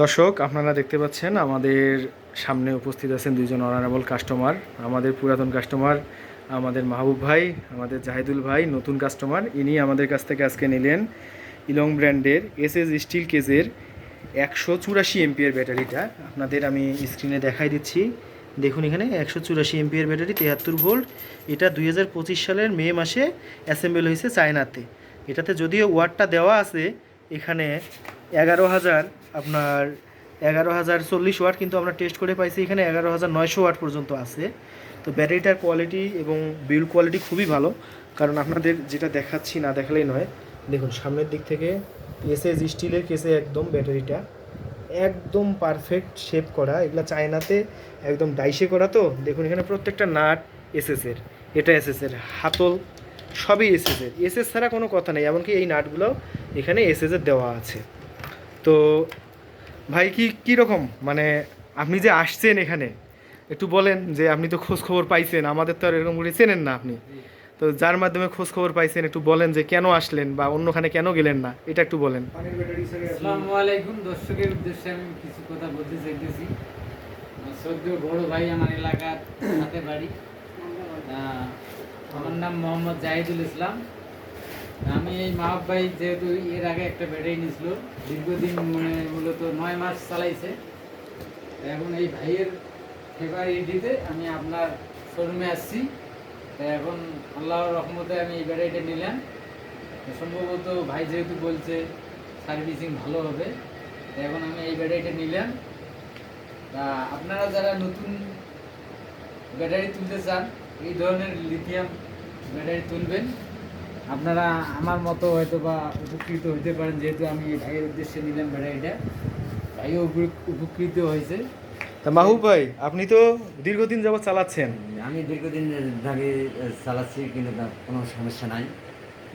দর্শক, আপনারা দেখতে পাচ্ছেন আমাদের সামনে উপস্থিত আছেন দুইজন অনারেবল কাস্টমার আমাদের পুরাতন কাস্টমার আমাদের মাহবুব ভাই, আমাদের জাহিদুল ভাই, নতুন কাস্টমার ইনি আমাদের কাছ থেকে আজকে নিলেন ইলং ব্র্যান্ডের এস এস স্টিল কেজের একশো চুরাশি এমপিএর ব্যাটারিটা। আপনাদের আমি স্ক্রিনে দেখাই দিচ্ছি। দেখুন এখানে, একশো চুরাশি এমপিএর ব্যাটারি, তেহাত্তর ভোল্ট। এটা দুই হাজার পঁচিশ সালের মে মাসে অ্যাসেম্বল হয়েছে চায়নাতে। এটাতে যদিও ওয়াটটা দেওয়া আছে, এখানে এগারো হাজার, আপনার এগারো হাজার চল্লিশ ওয়াট কিন্তু আমরা টেস্ট করে পাইছি, এখানে এগারো হাজার নয়শো ওয়াট পর্যন্ত আছে। তো ব্যাটারিটার কোয়ালিটি এবং বিল্ড কোয়ালিটি খুবই ভালো। কারণ আপনাদের যেটা দেখাচ্ছি না দেখালেই নয়, দেখুন সামনের দিক থেকে এসএস স্টিলের কেসে একদম ব্যাটারিটা একদম পারফেক্ট শেপ করা। এগুলো চায়নাতে একদম ডাইসে করা তো, দেখুন এখানে প্রত্যেকটা নাট এসএসের এটা এসএসের হাতল সবই এসএসের এসএস ছাড়া কোনো কথা নেই, এমনকি এই নাটগুলো এখানে এসএসের দেওয়া আছে। তো ভাই কি কীরকম মানে আপনি যে আসছেন এখানে একটু বলেন যে আপনি তো খোঁজ খবর পাইছেন আমাদের তো আর এরকম করে চেনেন না আপনি। তো যার মাধ্যমে খোঁজ খবর পাইছেন একটু বলেন যে কেন আসলেন বা অন্যখানে কেন গেলেন না এটা একটু বলেন। আসসালামু আলাইকুম। দর্শকের উদ্দেশ্যে আমি কিছু কথা বলতে চাইতেছি। সদ্য বড় ভাই আমার এলাকার সাথে বাড়ি। আমার নাম মোহাম্মদ জাহিদুল ইসলাম। আমি এই মাহব ভাই যেহেতু এর আগে একটা ব্যাটারি নিয়েছিল, দীর্ঘদিন মানে মূলত নয় মাস চালাইছে। এখন এই ভাইয়ের ফেভারিটিতে আমি আপনার শোরুমে আসছি। এখন আল্লাহর রহমতে আমি এই ব্যাটারিটা নিলাম। সম্ভবত ভাই যেহেতু বলছে সার্ভিসিং ভালো হবে এখন আমি এই ব্যাটারিটা নিলাম। তা আপনারা যারা নতুন ব্যাটারি তুলতে চান, এই ধরনের লিথিয়াম ব্যাটারি তুলবেন। আপনারা আমার মতো হয়তো বা উপকৃত হতে পারেন যেহেতু আমি ভাইয়ের উদ্দেশ্যে নিলাম ব্যাটারিটা ভাইও উপকৃ- উপকৃত হয়েছে তা মাহবুব ভাই আপনি তো দীর্ঘদিন যাবত চালাচ্ছেন। আমি দীর্ঘদিন ধরে চালাচ্ছি কিন্তু তার কোনো সমস্যা নাই।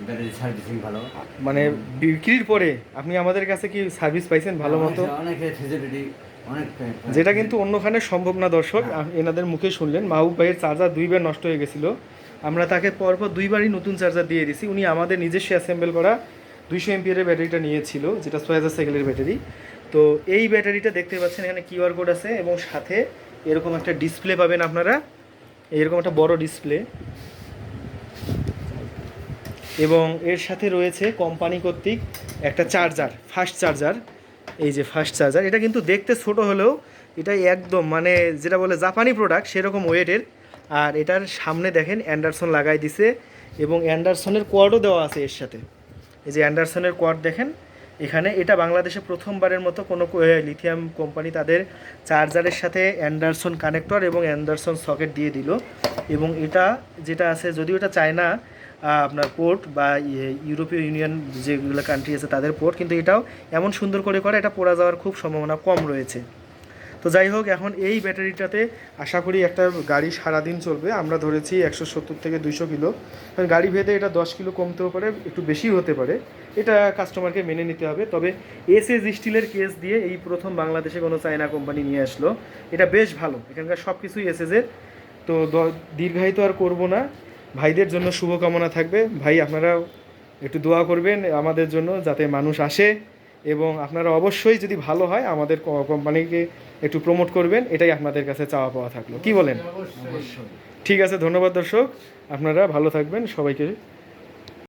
ব্যাটারি সার্ভিসিং ভালো। মানে বিক্রির পরে আপনি আমাদের কাছে কি সার্ভিস পাইছেন ভালো মতো? অনেক ফেসিলিটি যেটা কিন্তু অন্যখানে সম্ভব না দর্শক। এনাদের মুখে শুনলেন। মাহবুব ভাইয়ের চার্জার দুইবার নষ্ট হয়ে গেছিল। আমরা তাকে পরপর দুইবারই নতুন চার্জার দিয়ে দিছি। উনি আমাদের নিজস্ব অ্যাসেম্বল করা দুইশো এমপিয়ারের ব্যাটারিটা নিয়েছিল, যেটা ছয় হাজার সাইকেলের ব্যাটারি। তো এই ব্যাটারিটা দেখতে পাচ্ছেন, এখানে কিউআর কোড আছে এবং সাথে এরকম একটা ডিসপ্লে পাবেন আপনারা। এরকম একটা বড় ডিসপ্লে। এবং এর সাথে রয়েছে কোম্পানি কর্তৃক একটা চার্জার, ফাস্ট চার্জার। এই যে ফাস্ট চার্জার, এটা কিন্তু দেখতে ছোট হলেও এটা একদম মানে যেটা বলে জাপানি প্রোডাক্ট সেরকম ওয়েটের আর এটার সামনে দেখেন অ্যান্ডারসন লাগাই দিছে এবং অ্যান্ডারসনের কোয়ার্ডও দেওয়া আছে এর সাথে। এই যে অ্যান্ডারসনের কোয়ার্ড দেখেন এখানে এটা বাংলাদেশে প্রথমবারের মতো কোনো লিথিয়াম কোম্পানি তাদের চার্জারের সাথে অ্যান্ডারসন কানেক্টর এবং অ্যান্ডারসন সকেট দিয়ে দিল। এবং এটা যেটা আছে যদিও এটা চায়না আপনার পোর্ট বা ইয়ে, ইউরোপীয় ইউনিয়ন যেগুলো কান্ট্রি আছে তাদের পোর্ট কিন্তু এটাও এমন সুন্দর করে করে এটা পড়া যাওয়ার খুব সম্ভাবনা কম রয়েছে। তো যাই হোক, এখন এই ব্যাটারিটাতে আশা করি একটা গাড়ি সারাদিন চলবে। আমরা ধরেছি একশো সত্তর থেকে দুইশো কিলো। কারণ গাড়ি ভেদে এটা দশ কিলো কমতেও পারে, একটু বেশি হতে পারে। এটা কাস্টমারকে মেনে নিতে হবে। তবে এস এস স্টিলের কেস দিয়ে এই প্রথম বাংলাদেশে কোনো চায়না কোম্পানি নিয়ে আসলো। এটা বেশ ভালো। এখানকার সব কিছুই এস এসের তো দীর্ঘায়িত আর করব না। ভাইদের জন্য শুভকামনা থাকবে। ভাই আপনারা একটু দোয়া করবেন আমাদের জন্য যাতে মানুষ আসে। এবং আপনারা অবশ্যই যদি ভালো হয় আমাদের কোম্পানিকে একটু প্রমোট করবেন এটাই আপনাদের কাছে চাওয়া পাওয়া থাকল। কি বলেন? ঠিক আছে ধন্যবাদ দর্শক। আপনারা ভালো থাকবেন। সবাইকে